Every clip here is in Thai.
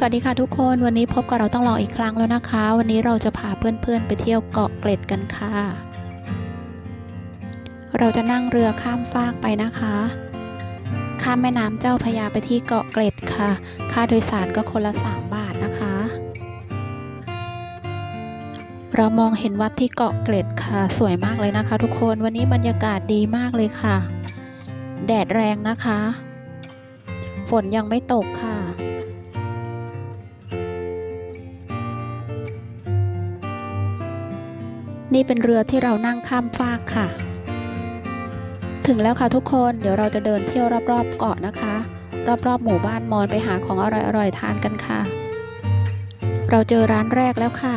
สวัสดีค่ะทุกคนวันนี้พบกับเราต้องรออีกครั้งแล้วนะคะ วันนี้เราจะพาเพื่อนๆ ไปเที่ยวเกาะเกร็ดกันค่ะ เราจะนั่งเรือข้ามฟากไปนะคะ ข้ามแม่น้ำเจ้าพยาไปที่เกาะเกร็ดค่ะ ค่าโดยสารก็คนละ 3 บาทนะคะ เรามองเห็นวัดที่เกาะเกร็ดค่ะ สวยมากเลยนะคะ ทุกคนวันนี้บรรยากาศดีมากเลยค่ะ แดดแรงนะคะ ฝนยังไม่ตก นี่เป็นเรือที่เรานั่งข้ามฟากค่ะ ถึงแล้วค่ะทุกคนเดี๋ยวเราจะเดินเที่ยวรอบๆเกาะนะคะ รอบๆหมู่บ้านมอนไปหาของอร่อยๆทานกันค่ะ เราเจอร้านแรกแล้วค่ะ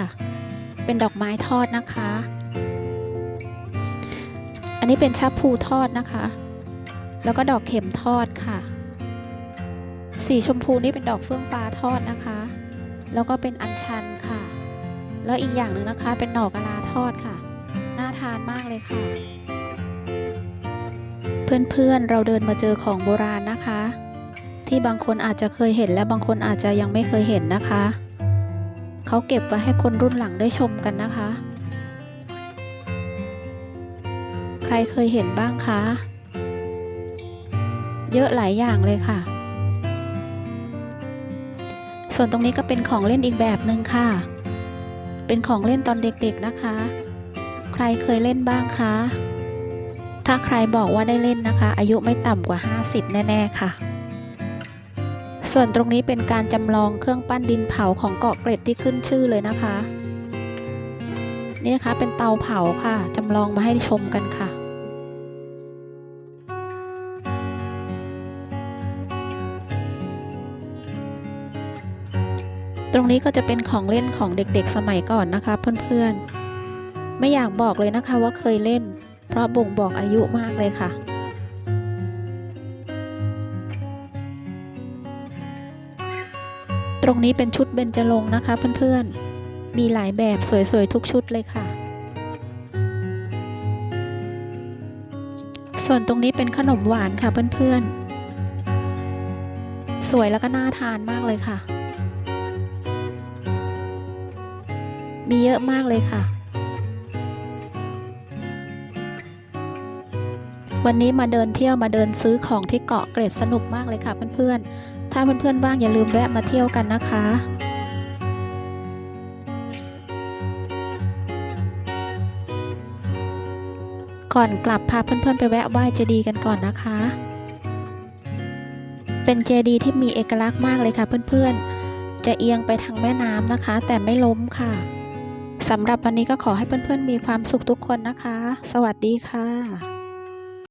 เป็นดอกไม้ทอดนะคะ อันนี้เป็นชาพูทอดนะคะ แล้วก็ดอกเข็มทอดค่ะ สีชมพูนี่เป็นดอกเฟื่องฟ้าทอดนะคะ แล้วก็เป็นอัญชันค่ะ แล้วอีกอย่างหนึ่งนะคะ เป็นหน่อกะลาทอดค่ะ น่าทานมากเลยค่ะ เพื่อนๆ เราเดินมาเจอของโบราณนะคะ ที่บางคนอาจจะเคยเห็นและบางคนอาจจะยังไม่เคยเห็นนะคะ เขาเก็บไว้ให้คนรุ่นหลังได้ชมกันนะคะ ใครเคยเห็นบ้างคะ เยอะหลายอย่างเลยค่ะ ส่วนตรงนี้ก็เป็นของเล่นอีกแบบหนึ่งค่ะ เป็นของเล่นตอนเด็กๆนะคะ ใครเคยเล่นบ้างคะ ถ้าใครบอกว่าได้เล่นนะคะ อายุไม่ต่ำกว่า 50 แน่ ๆ ค่ะ ส่วนตรงนี้เป็นการจำลองเครื่องปั้นดินเผาของเกาะเกร็ดที่ขึ้นชื่อเลยนะคะ นี่นะคะเป็นเตาเผาค่ะจำลองมาให้ชมกันค่ะ ตรงนี้ก็จะเป็นของเล่นของเด็กๆสมัยก่อนนะคะเพื่อนๆ ไม่อยากบอกเลยนะคะว่าเคยเล่น เพราะบ่งบอกอายุมากเลยค่ะ ตรงนี้เป็นชุดเบญจรงค์นะคะเพื่อนๆ มีหลายแบบสวยๆทุกชุดเลยค่ะ ส่วนตรงนี้เป็นขนมหวานค่ะเพื่อนๆ สวยแล้วก็น่าทานมากเลยค่ะ มีเยอะมากเลยค่ะ วันนี้มาเดินเที่ยวมาเดินซื้อของที่เกาะเกร็ดสนุกมากเลยค่ะเพื่อนๆ ถ้าเพื่อนๆว่างอย่าลืมแวะมาเที่ยวกันนะคะก่อนกลับพาเพื่อนๆไปแวะไหว้เจดีย์กันก่อนนะคะ เป็นเจดีย์ที่มีเอกลักษณ์มากเลยค่ะเพื่อนๆ จะเอียงไปทางแม่น้ำนะคะ แต่ไม่ล้มค่ะ สำหรับวันนี้ก็ขอให้เพื่อนๆมีความสุขทุกคนนะคะ สวัสดีค่ะ